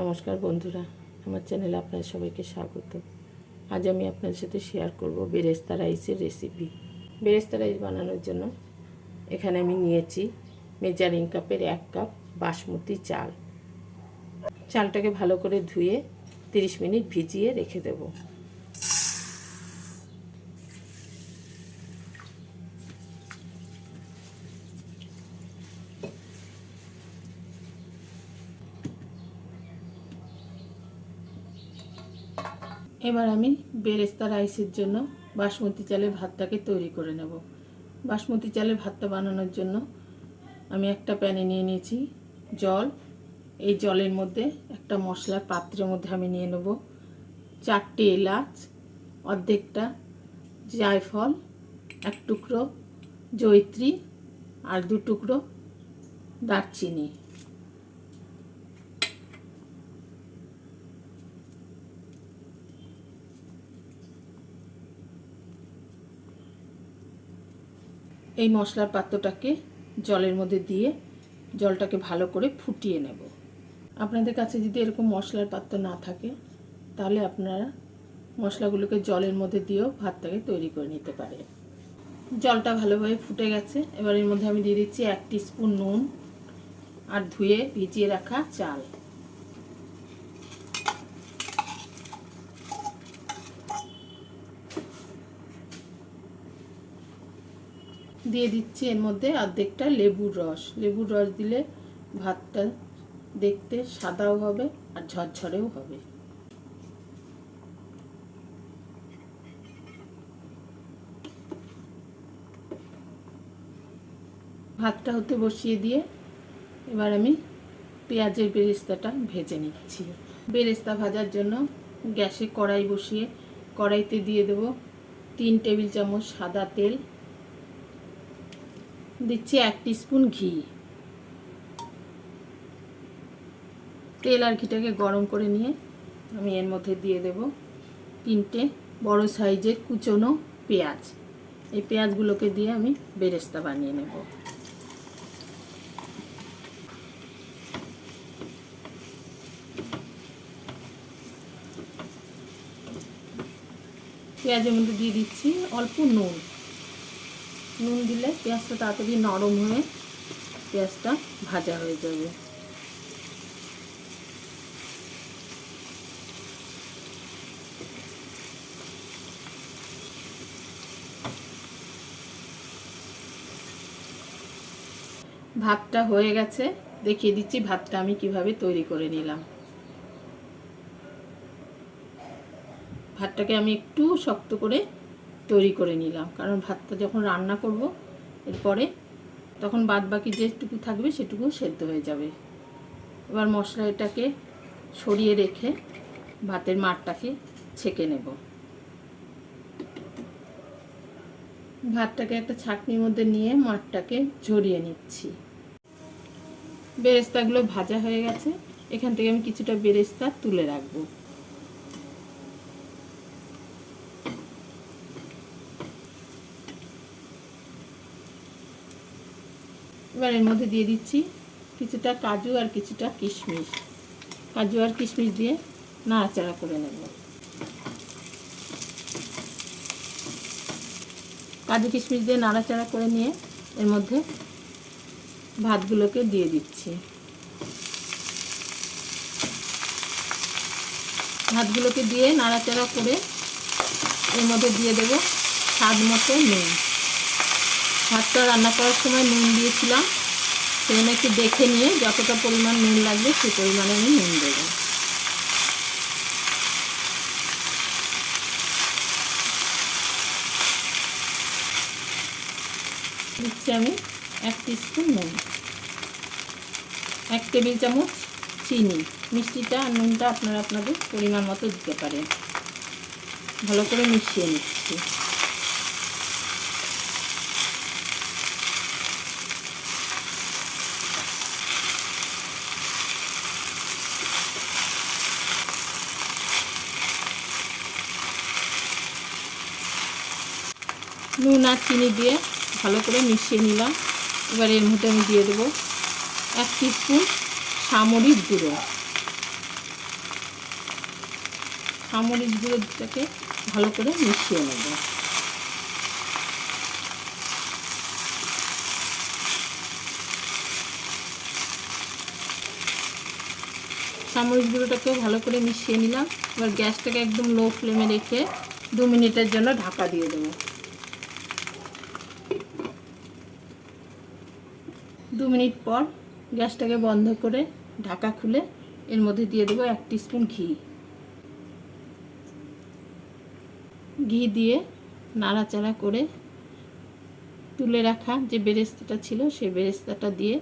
নমস্কার বন্ধুরা, আমার চ্যানেলে আপনাদের সবাইকে স্বাগত। আজ আমি আপনাদের সাথে শেয়ার করব বেরেস্তা রাইসের রেসিপি বেরেস্তা রাইস বানানোর জন্য এখানে আমি নিয়েছি মেজারিং কাপের এক কাপ বাসমতি চাল। চালটাকে ভালো করে ধুয়ে 30 মিনিট ভিজিয়ে রেখে দেবো। এবার আমি বেরেস্তা রাইসের জন্য বাসমতি চালের ভাতটাকে তৈরি করে নেব। বাসমতি চালের ভাতটা বানানোর জন্য আমি একটা প্যানে নিয়ে নিয়েছি জল। এই জলের মধ্যে একটা মশলার পাত্রের মধ্যে আমি নিয়ে নেব চারটে এলাচ, অর্ধেকটা জায়ফল, এক টুকরো জৈত্রী আর দু টুকরো দারচিনি। এই মশলার পাত্রটাকে জলের মধ্যে দিয়ে জলটাকে ভালো করে ফুটিয়ে নেব। আপনাদের কাছে যদি এরকম মশলার পাত্র না থাকে, তাহলে আপনারা মশলাগুলোকে জলের মধ্যে দিয়েও ভাতটাকে তৈরি করে নিতে পারে জলটা ভালোভাবে ফুটে গেছে। এবার এর মধ্যে আমি দিয়ে দিচ্ছি এক স্পুন নুন আর ধুয়ে ভিজিয়ে রাখা চাল। দিয়ে দিচ্ছি এর মধ্যে অর্ধেকটা লেবুর রস। লেবুর রস দিলে ভাতটা দেখতে সাদাও হবে আর ঝরঝরেও হবে। ভাতটা হতে বসিয়ে দিয়ে এবার আমি পেঁয়াজের বেরেস্তাটা ভেজে নিচ্ছি। বেরেস্তা ভাজার জন্য গ্যাসে কড়াই বসিয়ে কড়াইতে দিয়ে দেবো তিন টেবিল চামচ সাদা তেল দিচ্ছি এক স্পুন ঘি। তেল আর ঘিটাকে গরম করে নিয়ে আমি এর মধ্যে দিয়ে দেব তিনটে বড় সাইজের কুচনো পেঁয়াজ। এই পেঁয়াজগুলোকে দিয়ে আমি বেরেস্তা বানিয়ে নেব। পেঁয়াজের মধ্যে দিয়ে দিচ্ছি অল্প নুন। নুন দিলে পেঁয়াজটা তাড়াতাড়ি নরম হয়ে পেঁয়াজটা ভাজা হয়ে যাবে। ভাতটা হয়ে গেছে। দেখিয়ে দিচ্ছি ভাতটা আমি কীভাবে তৈরি করে নিলাম। ভাতটাকে আমি একটু শক্ত করে তৈরি করে নিলাম। কারণ ভাতটা যখন রান্না করব, এরপরে তখন বাদ বাকি যেটুকু থাকবে সেটুকু সেদ্ধ হয়ে যাবে। এবার মশলা এটাকে সরিয়ে রেখে ভাতের মাঠটাকে ছেঁকে নেব। ভাতটাকে একটা ছাকনির মধ্যে নিয়ে মাঠটাকে ঝরিয়ে নিচ্ছি। বেরেস্তাগুলো ভাজা হয়ে গেছে। এখান থেকে আমি কিছুটা বেরেস্তা তুলে রাখব। এবার এর মধ্যে দিয়ে দিচ্ছি কিছুটা কাজু আর কিছুটা কিশমিশ। কাজু আর কিশমিশ দিয়ে নাড়াচাড়া করে নেব। কাজু কিশমিশ দিয়ে নাড়াচাড়া করে নিয়ে এর মধ্যে ভাতগুলোকে দিয়ে দিচ্ছি। ভাতগুলোকে দিয়ে নাড়াচাড়া করে এর মধ্যে দিয়ে দেব স্বাদ মতো নুন। ভাতটা রান্না করার সময় নুন দিয়েছিলাম। সেখানে একটু দেখে নিয়ে যতটা পরিমাণ নুন লাগবে সেই পরিমাণে আমি নুন দেব। দিচ্ছি আমি এক স্পুন নুন। এক টেবিল চামচ চিনি। মিষ্টিটা আর নুনটা আপনারা আপনাদের পরিমাণ মতো দিতে পারেন। ভালো করে মিশিয়ে নিচ্ছি। নুন আর চিনি দিয়ে ভালো করে মিশিয়ে নিলাম। এবার এর মধ্যে আমি দিয়ে দেবো এক স্পুন সামরিক গুঁড়ো। সামরিচ গুঁড়োটাকে ভালো করে মিশিয়ে নেব। সামরিক গুঁড়োটাকেও ভালো করে মিশিয়ে নিলাম। এবার গ্যাসটাকে একদম লো ফ্লেমে রেখে দু মিনিটের জন্য ঢাকা দিয়ে দেবো। দু মিনিট পর গ্যাসটাকে বন্ধ করে ঢাকা খুলে এর মধ্যে দিয়ে দেবো এক স্পুন ঘি। ঘি দিয়ে নাড়াচাড়া করে তুলে রাখা যে বেরেস্তাটা ছিল, সেই বেরেস্তাটা দিয়ে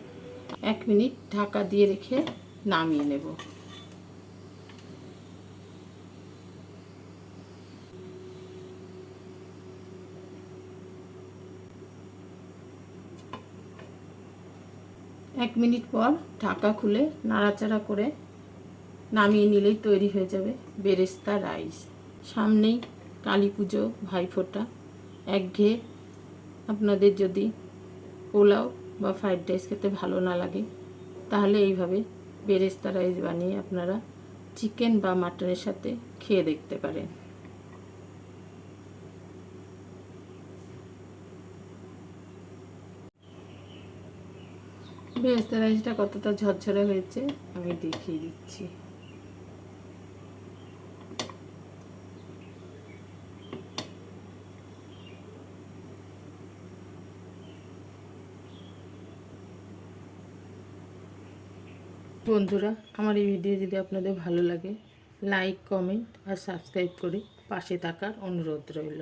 এক মিনিট ঢাকা দিয়ে রেখে নামিয়ে নেব। এক মিনিট পর ঢাকা খুলে নাড়াচাড়া করে নামিয়ে নিলেই তৈরি হয়ে যাবে বেরেস্তা রাইস। সামনেই কালী পুজো, ভাইফোঁটা একঘেয়ে আপনাদের যদি পোলাও বা ফ্রাইড রাইস খেতে ভালো না লাগে, তাহলে এইভাবে বেরেস্তা রাইস বানিয়ে আপনারা চিকেন বা মাটনের সাথে খেয়ে দেখতে পারেন। বেরেস্তা রাইসটা কতটা ঝরঝরে হয়েছে, আমি দেখিয়ে দিচ্ছি। বন্ধুরা, আমার এই ভিডিও যদি আপনাদের ভালো লাগে, লাইক, কমেন্ট আর সাবস্ক্রাইব করে পাশে থাকার অনুরোধ রইল।